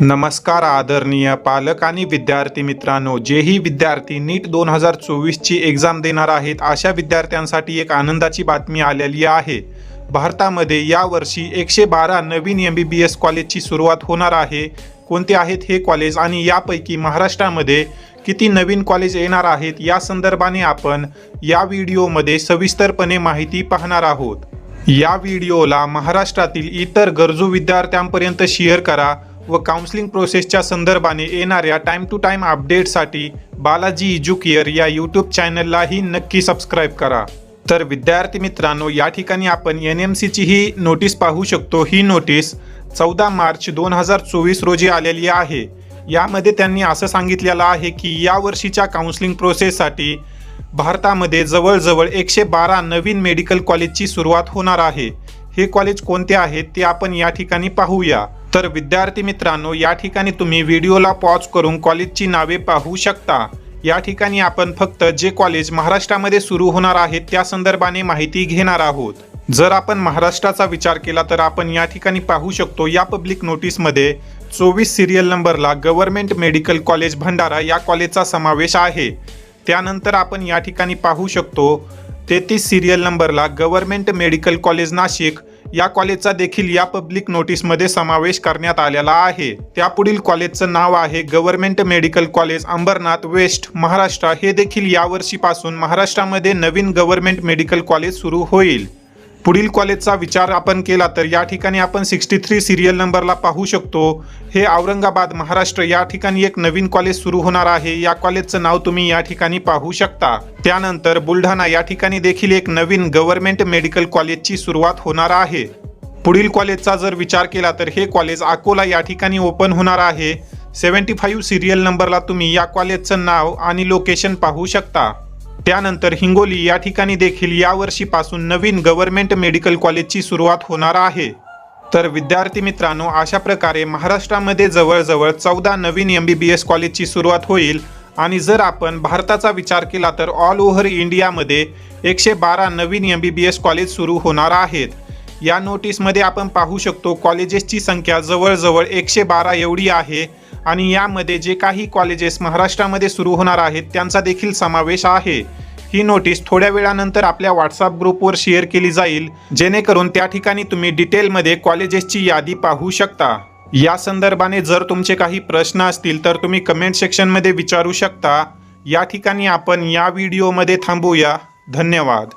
नमस्कार आदरणीय पालक आणि विद्यार्थी मित्रांनो जेही विद्यार्थी नीट दोन हजार चोवीसची एक्झाम देणार आहेत अशा विद्यार्थ्यांसाठी एक आनंदाची बातमी आलेली आहे. भारतामध्ये यावर्षी एकशे बारा नवीन एम बी बी एस कॉलेजची सुरुवात होणार आहे. कोणते आहेत हे कॉलेज आणि यापैकी महाराष्ट्रामध्ये किती नवीन कॉलेज येणार आहेत या संदर्भाने आपण या व्हिडिओमध्ये सविस्तरपणे माहिती पाहणार आहोत. या व्हिडिओला महाराष्ट्रातील इतर गरजू विद्यार्थ्यांपर्यंत शेअर करा. व काउन्सिलिंग प्रोसेसच्या संदर्भाने येणाऱ्या टाईम टू टाईम अपडेटसाठी बालाजी इज्युकेअर या यूट्यूब चॅनललाही नक्की सबस्क्राईब करा. तर विद्यार्थी मित्रांनो या ठिकाणी आपण एन एम सीची ही नोटीस पाहू शकतो. ही नोटीस चौदा मार्च दोन हजार चोवीस रोजी आलेली आहे. यामध्ये त्यांनी असं सांगितलेलं आहे की या वर्षीच्या काउन्सिलिंग प्रोसेससाठी भारतामध्ये जवळजवळ एकशे बारा नवीन मेडिकल कॉलेजची सुरुवात होणार आहे. हे कॉलेज कोणते आहेत ते आपण या ठिकाणी पाहूया. तर विद्यार्थी मित्रांनो या ठिकाणी तुम्ही व्हिडिओला पॉज करून कॉलेजची नावे पाहू शकता. या ठिकाणी आपण फक्त जे कॉलेज महाराष्ट्रामध्ये सुरू होणार आहेत त्या संदर्भाने माहिती घेणार आहोत. जर आपण महाराष्ट्राचा विचार केला तर आपण या ठिकाणी पाहू शकतो या पब्लिक नोटीसमध्ये चोवीस सिरियल नंबरला गव्हर्नमेंट मेडिकल कॉलेज भंडारा या कॉलेजचा समावेश आहे. त्यानंतर आपण या ठिकाणी पाहू शकतो तेहतीस सिरियल नंबरला गव्हर्नमेंट मेडिकल कॉलेज नाशिक या कॉलेजचा देखील या पब्लिक नोटीसमध्ये समावेश करण्यात आलेला आहे. त्यापुढील कॉलेजचं नाव आहे government medical college Ambernath west Maharashtra. हे देखील यावर्षीपासून महाराष्ट्रामध्ये नवीन गव्हर्नमेंट मेडिकल कॉलेज सुरू होईल. पुढील कॉलेजचा विचार आपण केला तर या ठिकाणी आपण सिक्स्टी थ्री सिरियल नंबरला पाहू शकतो. हे औरंगाबाद महाराष्ट्र या ठिकाणी एक नवीन कॉलेज सुरू होणार आहे. या कॉलेजचं नाव तुम्ही या ठिकाणी पाहू शकता. त्यानंतर बुलढाणा या ठिकाणी देखील एक नवीन गव्हर्नमेंट मेडिकल कॉलेजची सुरुवात होणार आहे. पुढील कॉलेजचा जर विचार केला तर हे कॉलेज अकोला या ठिकाणी ओपन होणार आहे. सेवन्टी फाईव्ह सिरियल नंबरला तुम्ही या कॉलेजचं नाव आणि लोकेशन पाहू शकता. त्यानंतर हिंगोली या ठिकाणी देखील यावर्षीपासून नवीन गव्हर्नमेंट मेडिकल कॉलेजची सुरुवात होणार आहे. तर विद्यार्थी मित्रांनो अशा प्रकारे महाराष्ट्रामध्ये जवळजवळ चौदा नवीन एम बी बी एस कॉलेजची सुरुवात होईल. आणि जर आपण भारताचा विचार केला तर ऑल ओव्हर इंडियामध्ये एकशे बारा नवीन M B B S college सुरू होणार आहेत. या नोटीसमध्ये आपण पाहू शकतो कॉलेजेसची संख्या जवळजवळ एकशे बारा एवढी आहे. आणि यामध्ये जे काही कॉलेजेस महाराष्ट्रामध्ये सुरू होणार आहेत त्यांचा देखील समावेश आहे. ही नोटीस थोड्या वेळानंतर आपल्या व्हॉट्सअप ग्रुपवर शेअर केली जाईल. जेणेकरून त्या ठिकाणी तुम्ही डिटेलमध्ये कॉलेजेसची यादी पाहू शकता. या संदर्भाने जर तुमचे काही प्रश्न असतील तर तुम्ही कमेंट सेक्शनमध्ये विचारू शकता. या ठिकाणी आपण या व्हिडिओमध्ये थांबूया. धन्यवाद.